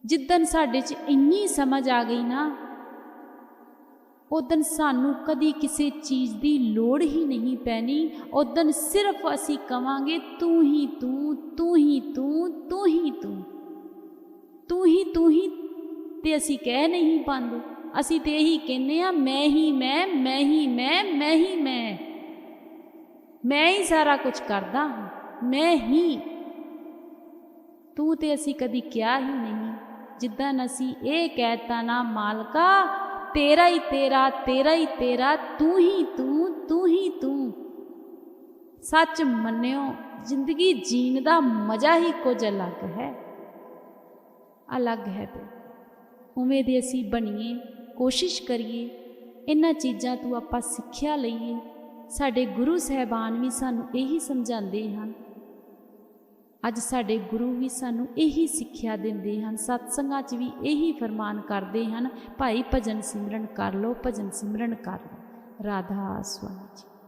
ਜਿੱਦਨ ਸਾਡੇ 'ਚ ਇੰਨੀ ਸਮਝ ਆ ਗਈ ਨਾ ਉਦਨ ਸਾਨੂੰ ਕਦੀ ਕਿਸੇ ਚੀਜ਼ ਦੀ ਲੋੜ ਹੀ ਨਹੀਂ ਪੈਣੀ। ਉਦਨ ਸਿਰਫ ਅਸੀਂ ਕਵਾਂਗੇ, ਤੂੰ ਹੀ ਤੂੰ ਤੂੰ ਹੀ ਤੂੰ ਤੂੰ ਹੀ ਤੂੰ ਤੂੰ ਹੀ ਤੂੰ ਹੀ, ਤੇ ਅਸੀਂ ਕਹਿ ਨਹੀਂ ਪਾਉਂਦੇ ਅਸੀਂ ਤੇ ਇਹੀ ਕਹਿੰਦੇ ਆ ਮੈਂ ਹੀ ਮੈਂ ਮੈਂ ਹੀ ਮੈਂ ਮੈਂ ਹੀ ਮੈਂ ਮੈਂ ਹੀ ਸਾਰਾ ਕੁਝ ਕਰਦਾ ਹਾਂ, ਮੈਂ ਹੀ ਤੂੰ ਤੇ ਅਸੀਂ ਕਦੀ ਕਿਹਾ ਹੀ ਨਹੀਂ। ਜਿੱਦਾਂ ਅਸੀਂ ਇਹ ਕਹਿਤਾ ਨਾ, ਮਾਲਕਾ, ਤੇਰਾ ਹੀ ਤੇਰਾ ਤੇਰਾ ਹੀ ਤੇਰਾ, ਤੂੰ ਹੀ ਤੂੰ ਤੂੰ ਹੀ ਤੂੰ। ਸੱਚ ਮੰਨਿਓ, ਜ਼ਿੰਦਗੀ ਜੀਣ ਦਾ ਮਜ਼ਾ ਹੀ ਕੁਝ ਅਲੱਗ ਹੈ। ਅਲੱਗ ਹੈ ਤੇ। ਉਵੇਂ ਦੇ ਅਸੀਂ ਬਣੀਏ, ਕੋਸ਼ਿਸ਼ ਕਰੀਏ, ਇਹਨਾਂ ਚੀਜ਼ਾਂ ਤੋਂ ਆਪਾਂ ਸਿੱਖਿਆ ਲਈਏ। ਸਾਡੇ ਗੁਰੂ ਸਹਿਬਾਨ ਵੀ ਸਾਨੂੰ ਇਹੀ ਸਮਝਾਉਂਦੇ ਹਨ। ਅੱਜ ਸਾਡੇ ਗੁਰੂ ਵੀ ਸਾਨੂੰ ਇਹੀ ਸਿੱਖਿਆ ਦਿੰਦੇ ਹਨ, ਸਤਸੰਗਾਂ 'ਚ ਵੀ ਇਹੀ ਫਰਮਾਨ ਕਰਦੇ ਹਨ, ਭਾਈ ਭਜਨ ਸਿਮਰਨ ਕਰ ਲਓ, ਭਜਨ ਸਿਮਰਨ ਕਰ ਲਓ। ਰਾਧਾ ਸਵਾਮੀ ਜੀ।